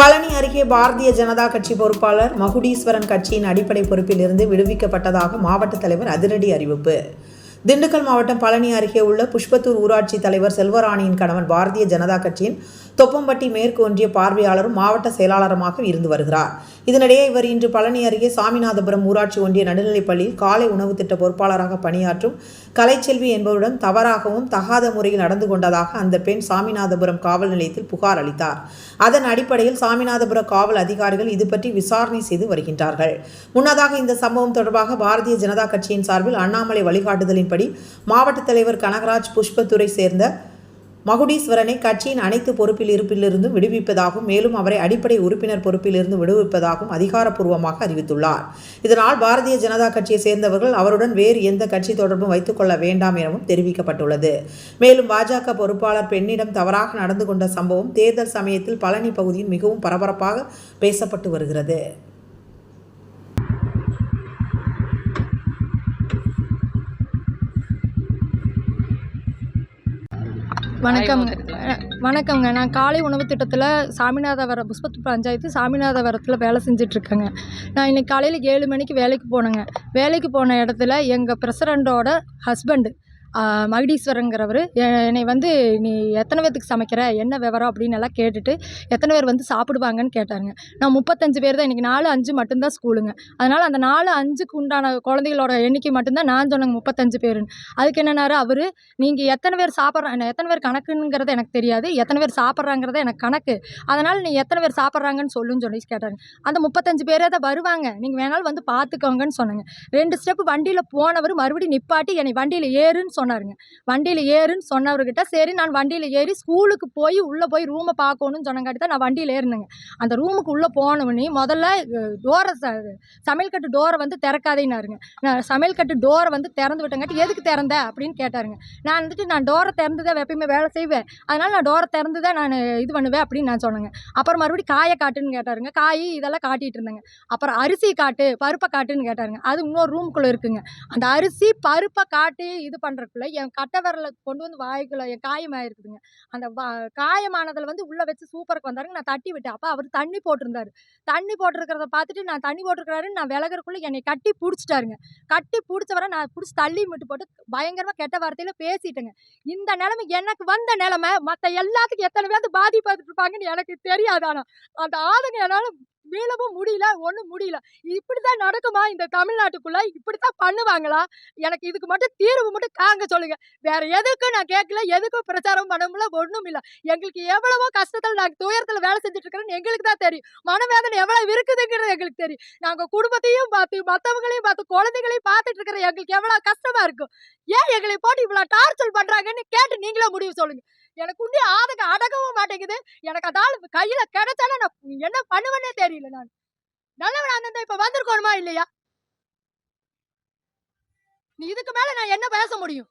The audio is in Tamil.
பழனி அருகே பாரதிய ஜனதா கட்சி பொறுப்பாளர் மகுடீஸ்வரன் கட்சியின் அடிப்படை பொறுப்பில் இருந்து விடுவிக்கப்பட்டதாக மாவட்ட தலைவர் அதிரடி அறிவிப்பு. திண்டுக்கல் மாவட்டம் பழனி அருகே உள்ள புஷ்பத்தூர் ஊராட்சி தலைவர் செல்வராணியின் கணவன் பாரதிய ஜனதா கட்சியின் தொப்பம்பட்டி மேற்கு ஒன்றிய பார்வையாளரும் மாவட்ட செயலாளருமாக இருந்து வருகிறார். இதனிடையே இவர் இன்று பழனி அருகே சாமிநாதபுரம் ஊராட்சி ஒன்றிய நடுநிலைப்பள்ளியில் காலை உணவு திட்ட பொறுப்பாளராக பணியாற்றும் கலைச்செல்வி என்பவருடன் தவறாகவும் தகாத முறையில் நடந்து கொண்டதாக அந்த பெண் சாமிநாதபுரம் காவல் நிலையத்தில் புகார் அளித்தார். அதன் அடிப்படையில் சாமிநாதபுரம் காவல் அதிகாரிகள் இது பற்றி விசாரணை செய்து வருகின்றார்கள். முன்னதாக இந்த சம்பவம் தொடர்பாக பாரதிய ஜனதா கட்சியின் சார்பில் அண்ணாமலை வழிகாட்டுதலின்படி மாவட்ட தலைவர் கனகராஜ் புஷ்பத்துறை சேர்ந்த மகுடீஸ்வரனை கட்சியின் அனைத்து பொறுப்பில் இருப்பிலிருந்தும் விடுவிப்பதாகவும் மேலும் அவரை அடிப்படை உறுப்பினர் பொறுப்பிலிருந்து விடுவிப்பதாகவும் அதிகாரப்பூர்வமாக அறிவித்துள்ளார். இதனால் பாரதிய ஜனதா கட்சியை சேர்ந்தவர்கள் அவருடன் வேறு எந்த கட்சி தொடர்பும் வைத்துக் கொள்ள வேண்டாம் எனவும் தெரிவிக்கப்பட்டுள்ளது. மேலும் பாஜக பொறுப்பாளர் பெண்ணிடம் தவறாக நடந்து கொண்ட சம்பவம் தேர்தல் சமயத்தில் பழனி பகுதியில் மிகவும் பரபரப்பாக பேசப்பட்டு வருகிறது. வணக்கம்ங்க வணக்கம்ங்க. நான் காலை உணவு திட்டத்தில் சாமிநாதவரம் புஷ்பத்து பஞ்சாயத்து சாமிநாதவரத்தில் வேலை செஞ்சிட்ருக்கேங்க. நான் இன்னைக்கு காலையில் ஏழு மணிக்கு வேலைக்கு போனேங்க. வேலைக்கு போன இடத்துல எங்கள் பிரசிடண்ட்டோட ஹஸ்பண்டு மகுடீஸ்வரங்கிறவர். என்னை வந்து நீ எத்தனை பேர்த்துக்கு சமைக்கிற? என்ன விவரம்? அப்படின்னு எல்லாம் கேட்டுட்டு எத்தனை பேர் வந்து சாப்பிடுவாங்கன்னு கேட்டாருங்க. நான் முப்பத்தஞ்சு பேர் தான். இன்றைக்கி நாலு அஞ்சு மட்டும்தான் ஸ்கூலுங்க. அதனால் அந்த நாலு அஞ்சுக்கு உண்டான குழந்தைகளோட எண்ணிக்கை மட்டும்தான் நான் சொன்னேங்க முப்பத்தஞ்சு பேருன்னு. அதுக்கு என்னன்னாரு? அவர் நீங்கள் எத்தனை பேர் சாப்பிட்றாங்க எத்தனை பேர் கணக்குங்கிறது எனக்கு தெரியாது. எத்தனை பேர் சாப்பிட்றாங்கிறத எனக்கு கணக்கு. அதனால் நீ எத்தனை பேர் சாப்பிட்றாங்கன்னு சொல்லுன்னு சொல்லி கேட்டாங்க அந்த முப்பத்தஞ்சு பேரே தான் வருவாங்க. நீங்கள் வேணாலும் வந்து பார்த்துக்கோங்கன்னு சொன்னாங்க. ரெண்டு ஸ்டெப் வண்டியில் போனவர் மறுபடியும் நிப்பாட்டி என்னை வண்டியில் ஏறுன்னு சொன்னாருங்க. வண்டியில் ஏறுன்னு சொன்னவர்கிட்ட சரி நான் வண்டியில் ஏறி ஸ்கூலுக்கு போய் உள்ளே போய் ரூமை பார்க்கணும்னு சொன்னங்காட்டி தான் நான் வண்டியில் ஏறினேங்க. அந்த ரூமுக்கு உள்ளே போனவனே முதல்ல டோரை சமையல் கட்டு டோரை வந்து திறக்காதேனாருங்க. நான் சமையல் கட்டு டோரை வந்து திறந்து விட்டங்காட்டி எதுக்கு திறந்த? அப்படின்னு கேட்டாருங்க. நான் வந்துட்டு நான் டோரை திறந்து தான் எப்பயுமே வேலை செய்வேன். அதனால் நான் டோரை திறந்து தான் நான் இது பண்ணுவேன் அப்படின்னு நான் சொன்னேங்க. அப்புறம் மறுபடியும் காயை காட்டுன்னு கேட்டாருங்க. காய் இதெல்லாம் காட்டிகிட்டு இருந்தேங்க. அப்புறம் அரிசி காட்டு பருப்பை காட்டுன்னு கேட்டாருங்க. அது இன்னொரு ரூமுக்குள்ளே இருக்குங்க. அந்த அரிசி பருப்பை காட்டி இது பண்ணுறக்குள்ள என் கட்டை விரலை கொண்டு வந்து வாய்க்குள்ள என் காயமாயிருக்குதுங்க. அந்த வா காயமானதில் வந்து உள்ளே வச்சு சூப்பருக்கு வந்தாருங்க. நான் தட்டி விட்டேன். அப்போ அவர் தண்ணி போட்டிருந்தாரு. தண்ணி போட்டிருக்கிறத பார்த்துட்டு நான் தண்ணி போட்டிருக்கிறாருன்னு நான் விலகிறக்குள்ளே என்னை கட்டி பிடிச்சிட்டாருங்க. கட்டி பிடிச்சவரை நான் பிடிச்சி தள்ளி விட்டு போட்டு பயங்கரமாக கெட்ட வார்த்தையில் பேசிட்டேங்க. இந்த நிலைமை எனக்கு வந்த நிலைமை மற்ற எல்லாத்துக்கும் எத்தனை பேர் பாதிப்பட்டு இருப்பாங்கன்னு எனக்கு தெரியாது. ஆனால் அந்த ஆளுங்க என்னால் மீளவும் முடியல ஒன்றும் முடியல. இப்படி தான் நடக்குமா இந்த தமிழ்நாட்டுக்குள்ளே? இப்படி தான் பண்ணுவாங்களா? எனக்கு இதுக்கு மட்டும் தீர்வு மட்டும் காங்க சொல்லுங்க. வேற எதுக்கும் நான் கேட்கல எதுக்கும் பிரச்சாரம் பண்ண முடியல ஒன்றும் இல்லை. எங்களுக்கு எவ்வளவோ கஷ்டத்தில் நாங்கள் துயரத்தில் வேலை செஞ்சுட்டு இருக்கிறோன்னு எங்களுக்கு தான் தெரியும். மனவேதனை எவ்வளவு இருக்குதுங்கிறது எங்களுக்கு தெரியும். நாங்கள் குடும்பத்தையும் பார்த்து மற்றவங்களையும் பார்த்து குழந்தைகளையும் பார்த்துட்டு இருக்கிற எங்களுக்கு எவ்வளோ கஷ்டமா இருக்கும். ஏன் எங்களை போட்டு இவ்வளோ டார்ச்சர் பண்ணுறாங்கன்னு கேட்டு நீங்களே முடிவு சொல்லுங்க. எனக்கு உண்டி ஆதக அடகவும் மாட்டேங்குது. எனக்கு அதால் கையில கிடைச்சாலும் நான் என்ன பண்ணுவேன்னே தெரியல நான். நல்லவன் அந்த இப்ப வந்திருக்கணுமா இல்லையா? நீ இதுக்கு மேல நான் என்ன பேச முடியும்?